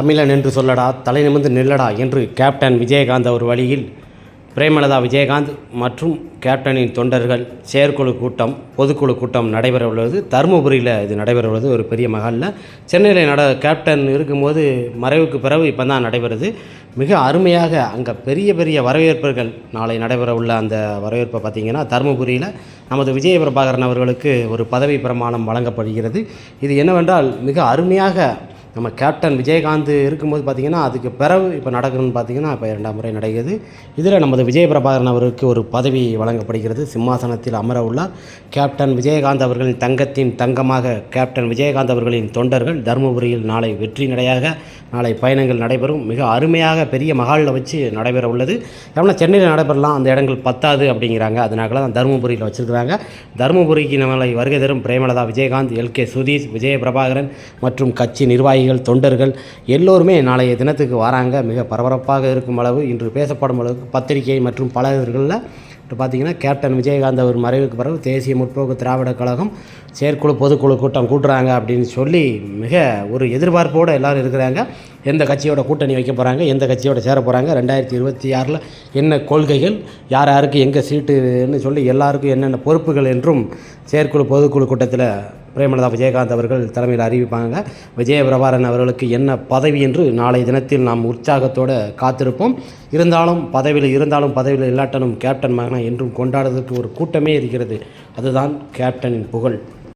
தமிழன் என்று சொல்லடா தலை நிமிர்ந்து நில்லடா என்று கேப்டன் விஜயகாந்த் அவர் வழியில் பிரேமலதா விஜயகாந்த் மற்றும் கேப்டனின் தொண்டர்கள் செயற்குழு கூட்டம் பொதுக்குழு கூட்டம் நடைபெற உள்ளது தருமபுரியில் இது நடைபெற உள்ளது ஒரு பெரிய மகாலில் சென்னையில் நட கேப்டன் இருக்கும்போது மறைவுக்கு பிறகு இப்போ தான் நடைபெறுது. மிக அருமையாக அங்கே பெரிய பெரிய வரவேற்புகள் நாளை நடைபெற உள்ள அந்த வரவேற்பை பார்த்திங்கன்னா தருமபுரியில் நமது விஜய பிரபாகரன் அவர்களுக்கு ஒரு பதவி பிரமாணம் வழங்கப்படுகிறது. இது என்னவென்றால் மிக அருமையாக நம்ம கேப்டன் விஜயகாந்த் இருக்கும்போது பார்த்திங்கன்னா அதுக்கு பிறகு இப்போ நடக்குதுன்னு பார்த்திங்கன்னா இப்போ இரண்டாம் முறை நடக்கிறது இதில் நமது விஜய பிரபாகரன் அவருக்கு ஒரு பதவி வழங்கப்படுகிறது. சிம்மாசனத்தில் அமர உள்ளார். கேப்டன் விஜயகாந்த் அவர்களின் தங்கத்தின் தங்கமாக கேப்டன் விஜயகாந்த் அவர்களின் தொண்டர்கள் தருமபுரியில் நாளை வெற்றி நடையாக நாளை பயணங்கள் நடைபெறும். மிக அருமையாக பெரிய மகாலில் வச்சு நடைபெற உள்ளது. ஏன்னா சென்னையில் நடைபெறலாம். அந்த இடங்கள் பத்தாது அப்படிங்கிறாங்க. அதனால தான் தருமபுரியில் வச்சுருக்கிறாங்க. தருமபுரிக்கு நம்மளை வருகை தரும் பிரேமலதா விஜயகாந்த் எல்கே சுதீஷ் விஜய பிரபாகரன் மற்றும் கட்சி நிர்வாகிகள் தொண்டர்கள் எல்லோருமே நாளைய தினத்துக்கு வராங்க. மிக பரபரப்பாக இருக்கும் அளவு. இன்று பேசப்படும் அளவுக்கு பத்திரிகை மற்றும் பல இதழ்களில் இப்போ பார்த்தீங்கன்னா கேப்டன் விஜயகாந்த் அவர் மறைவுக்கு பிறகு தேசிய முற்போக்கு திராவிட கழகம் செயற்குழு பொதுக்குழு கூட்டம் கூட்டுறாங்க அப்படின்னு சொல்லி மிக ஒரு எதிர்பார்ப்போடு எல்லோரும் இருக்கிறாங்க. எந்த கட்சியோட கூட்டணி வைக்க போகிறாங்க எந்த கட்சியோட சேர போகிறாங்க ரெண்டாயிரத்தி இருபத்தி ஆறில் என்ன கொள்கைகள் யார் யாருக்கு எங்கே சீட்டுன்னு சொல்லி எல்லாருக்கும் என்னென்ன பொறுப்புகள் என்றும் செயற்குழு பொதுக்குழு கூட்டத்தில் பிரேமலதா விஜயகாந்த் அவர்கள் தலைமையில் அறிவிப்பாங்க. விஜயபிரபாரன் அவர்களுக்கு என்ன பதவி என்று நாளை தினத்தில் நாம் உற்சாகத்தோடு காத்திருப்போம். இருந்தாலும் பதவியில் இருந்தாலும் பதவியில் இல்லாட்டனும் கேப்டன் மகனா என்றும் கொண்டாடுவதற்கு ஒரு கூட்டமே இருக்கிறது. அதுதான் கேப்டனின் புகழ்.